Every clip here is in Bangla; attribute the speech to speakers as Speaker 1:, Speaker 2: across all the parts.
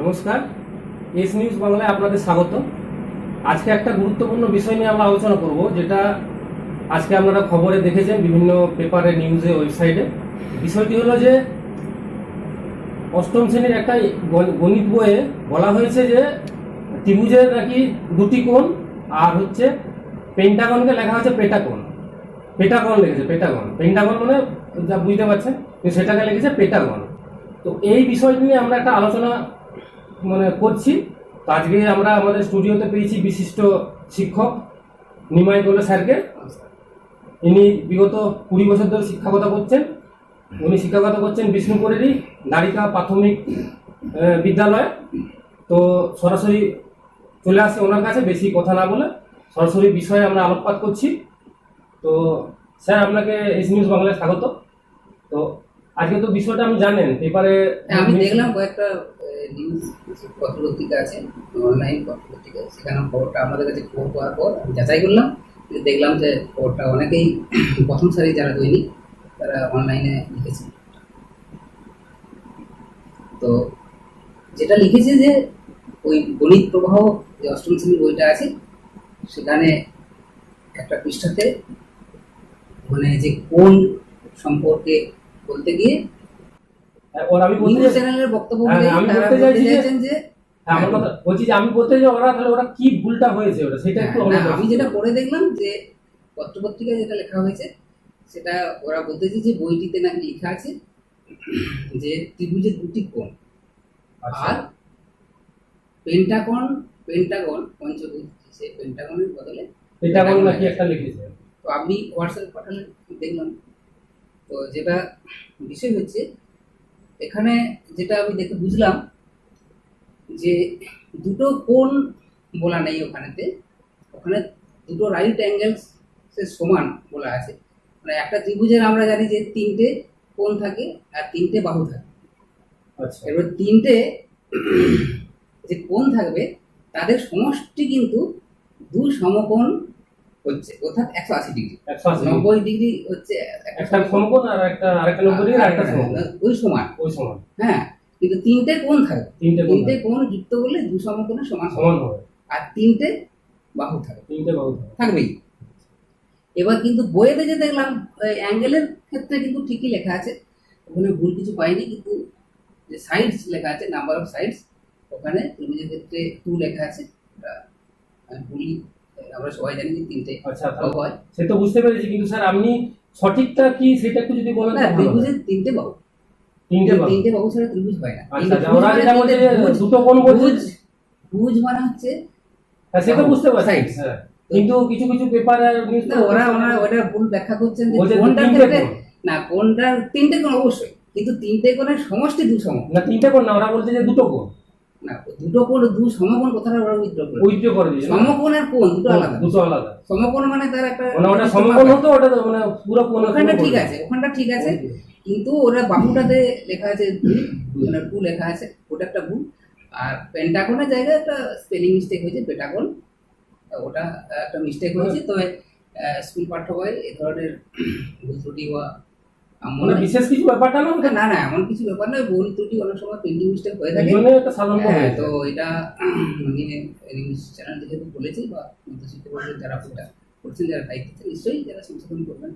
Speaker 1: নমস্কার। এস নিউজ বাংলায় আপনাদের স্বাগত। আজকে একটা গুরুত্বপূর্ণ বিষয় নিয়ে আমরা আলোচনা করব, যেটা আজকে আপনারা খবরে দেখেছেন বিভিন্ন পেপারে, নিউজে, ওয়েবসাইটে। বিষয়টি হলো যে, অষ্টম শ্রেণির একটা গণ- গণিত বইয়ে বলা হয়েছে যে, ত্রিভুজের নাকি দুটি কোণ আর হচ্ছে পেন্টাগনকে লেখা হচ্ছে পেটাকোণ পেটাগন লিখেছে পেটাগন পেন্টাগন মানে যা বুঝতে পারছেন সেটাকে লিখেছে পেটাগন তো এই বিষয়টি নিয়ে আমরা একটা আলোচনা মানে করছি। আজকে আমরা আমাদের স্টুডিওতে পেয়েছি বিশিষ্ট শিক্ষক নিমাই দোলে স্যারকে। ইনি বিগত কুড়ি বছর ধরে শিক্ষকতা করছেন। উনি শিক্ষকতা করছেন বিষ্ণুপুরেরই নারিকা প্রাথমিক বিদ্যালয়ে। তো সরাসরি চলে আসে ওনার কাছে, বেশি কথা না বলে। সরাসরি বিষয়ে আমরা আলোকপাত করছি। তো স্যার, আপনাকে এস নিউজ বাংলায় স্বাগত। তো আজকে তো বিষয়টা আপনি জানেন পেপারে
Speaker 2: হ্যাঁ, আমি দেখলাম কয়েকটা নিউজ পত্রপত্রিকা আছে অনলাইন পত্রপত্রিকা সেখানে খবরটা আমাদের কাছে খবর পাওয়ার পর আমি যাচাই করলাম দেখলাম যে খবরটা অনেকেই প্রথম সারি যারা দৈনিক তারা অনলাইনে লিখেছে। তো যেটা লিখেছে যে ওই গণিত প্রবাহ যে অষ্টম শ্রেণির বইটা আছে সেখানে একটা পৃষ্ঠাতে মানে যে কোন সম্পর্কে বলতে গিয়ে
Speaker 1: ওর আমি বলতে
Speaker 2: চ্যানেলের বক্তব্য
Speaker 1: আমি বলতে
Speaker 2: বলতে
Speaker 1: চাইছি যে-
Speaker 2: চাইছেন যে
Speaker 1: আমার কথা বলছি যে আমি বলতে চাই ওরা তাহলে ওরা কি ভুলটা হয়েছে ওটা সেটা একটু
Speaker 2: আমি যেটা পড়ে দেখলাম যে পত্রপত্রিকায় যেটা লেখা হয়েছে সেটা ওরা বলতেছে যে বইটিতে নাকি লেখা আছে যে ত্রিভুজের দুটি কোণ।
Speaker 1: আচ্ছা।
Speaker 2: আর পেন্টাগন পেন্টাগন পঞ্চভুজ সেই পেন্টাগনের বদলে
Speaker 1: এটা নাকি একটা লিখেছে।
Speaker 2: তো আপনি হোয়াটসঅ্যাপ পাঠালেন দেখলাম। তো যেটা বিষয় হচ্ছে এখানে যেটা আমি দেখে বুঝলাম যে দুটো কোণ বলা নেই ওখানেতে। ওখানে দুটো রাইট অ্যাঙ্গেলস সে সমান বলা আছে। মানে একটা ত্রিভুজের আমরা জানি যে তিনটে কোণ থাকে আর তিনটে বাহু থাকে।
Speaker 1: আচ্ছা।
Speaker 2: এবার তিনটে যে কোণ থাকবে তাদের সমষ্টি কিন্তু দুই সমকোণ হচ্ছে অর্থাৎ একশো আশি ডিগ্রি। নব্বই ডিগ্রি হচ্ছে
Speaker 1: একটা সমকোণ আর একটা আরেকটা নব্বই আর একটা
Speaker 2: ওই সমান।
Speaker 1: ওই সমান।
Speaker 2: হ্যাঁ কিন্তু তিনটে কোণ থাকবে।
Speaker 1: তিনটে
Speaker 2: তিনটে কোণ যুক্ত করলে দু সমকোণে সমান
Speaker 1: সমান হবে।
Speaker 2: আর তিনটে বাহু থাকবে।
Speaker 1: তিনটে বাহু
Speaker 2: থাকবেই। এবার কিন্তু বইয়েতে যে দেখলাম অ্যাঙ্গেলের ক্ষেত্রে কিন্তু ঠিকই লেখা আছে। ওখানে ভুল কিছু পাইনি কিন্তু যে সাইডস লেখা আছে নাম্বার অফ সাইডস ওখানে ত্রিভুজের ক্ষেত্রে টু লেখা আছে। ভুলই আমরা সবাই জানি যে তিনটে
Speaker 1: আচ্ছা
Speaker 2: বাহু হয়।
Speaker 1: সে তো বুঝতে পেরেছি কিন্তু স্যার আপনি সঠিকটা কি সেটা একটু যদি বলেন
Speaker 2: না ত্রিভুজের তিনটে বাহু।
Speaker 1: তিনটে বাহু।
Speaker 2: তিনটে বাহু ছাড়া ত্রিভুজ হয় না।
Speaker 1: আচ্ছা আচ্ছা। দুটো কোণ বলছে।
Speaker 2: ভুজ ভুজ মানে হচ্ছে
Speaker 1: হ্যাঁ সে তো বুঝতে পারছি। হ্যাঁ কিন্তু কিছু কিছু পেপার
Speaker 2: না ওরা ওরা ওটা ভুল ব্যাখ্যা করছেন যে
Speaker 1: তিনটে
Speaker 2: ক্ষেত্রে না কোনটার তিনটে কোণ অবশ্যই কিন্তু তিনটে কোণের সমষ্টি দু সম
Speaker 1: না তিনটে কোণ না ওরা বলছে যে দুটো কোণ।
Speaker 2: না দুটো কোণ দু সমকোণ কথাটা ওরা উইথড্র করে।
Speaker 1: উইথড্র করে দিয়েছে
Speaker 2: সমকোণ আর কোণ দুটো আলাদা।
Speaker 1: দুটো আলাদা।
Speaker 2: সমকোণ মানে তার একটা
Speaker 1: মানে ওটা সমকোণ হতো ওটা মানে পুরো কোণ
Speaker 2: ওখানটা ঠিক আছে ওখানটা ঠিক আছে। কিন্তু ওরা বাহুটাতে লেখা আছে মানে টু লেখা আছে ওটা একটা ভুল। আর পেন্টাগনের জায়গায় একটা স্পেলিং মিস্টেক হয়েছে পেটাগন ওটা একটা মিস্টেক হয়েছে তবে আহ, স্কুল পাঠ্য বই এ ধরনের ভুল ত্রুটি বা
Speaker 1: মানে
Speaker 2: মনে
Speaker 1: বিশেষ কিছু ব্যাপারটা না?
Speaker 2: না না এমন কিছু ব্যাপার নয়। ভুল ত্রুটি অনেক সময় প্রিন্টিং মিস্টেক হয়ে থাকে। হ্যাঁ তো এটা আমি নিউজ চ্যানেল যেহেতু বলেছি বা যারা ওটা করছেন যারা দায়িত্ব নিশ্চয়ই যারা সংশোধন করবেন।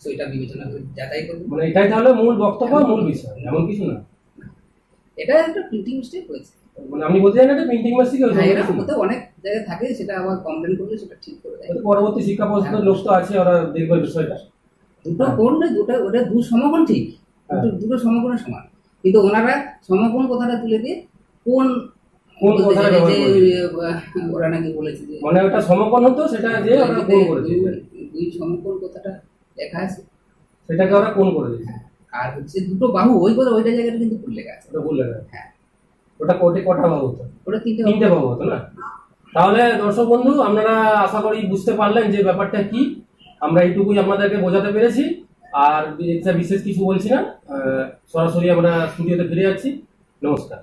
Speaker 2: তো এটা বিবেচনা করে যাচাই করবেন।
Speaker 1: মানে এটাই তাহলে মূল বক্তব্য মূল বিষয় এমন কিছু না?
Speaker 2: এটা একটা প্রিন্টিং মিস্টেক হয়েছে।
Speaker 1: মানে আপনি বলতে চান না প্রিন্টিং মাস্টিক হয়েছে
Speaker 2: হ্যাঁ এরকম অনেক জায়গায় থাকে সেটা আবার কমপ্লেন করলে সেটা ঠিক করে দেয়।
Speaker 1: পরবর্তী শিক্ষা পর্ষদের লোক তো আছে ওরা দেখবে বিষয়টা।
Speaker 2: দুটো কোণ না দুটো ওটা দু সমকোণ ঠিক
Speaker 1: হ্যাঁ।
Speaker 2: দুটো সমকোণের সমান। কিন্তু ওনারা সমকোণ কথাটা তুলে দিয়ে কোন
Speaker 1: কোন কথাটা
Speaker 2: ওরা নাকি বলেছে যে
Speaker 1: মানে ওটা সমকোণ হতো সেটা যে ওরা কোণ করে
Speaker 2: দুই- দুই সমকোণ কথাটা লেখা আছে।
Speaker 1: সেটাকে ওরা কোণ করে দিয়েছে।
Speaker 2: আর হচ্ছে দুটো বাহু ওই কথা ওইটা জায়গাটা কিন্তু ভুল লেখা আছে।
Speaker 1: ওটা ভুল লেখা
Speaker 2: হ্যাঁ।
Speaker 1: ওটা কোটে কটা হতো?
Speaker 2: ওটা তিনটে
Speaker 1: তিনটে হতো না? তাহলে দর্শক বন্ধু আপনারা আশা করি বুঝতে পারলেন যে ব্যাপারটা কি। আমরা এইটুকুই আপনাদেরকে বোঝাতে পেরেছি। আর বিশেষ কিছু বলছি না। সরাসরি আমরা স্টুডিওতে ফিরে যাচ্ছি। নমস্কার।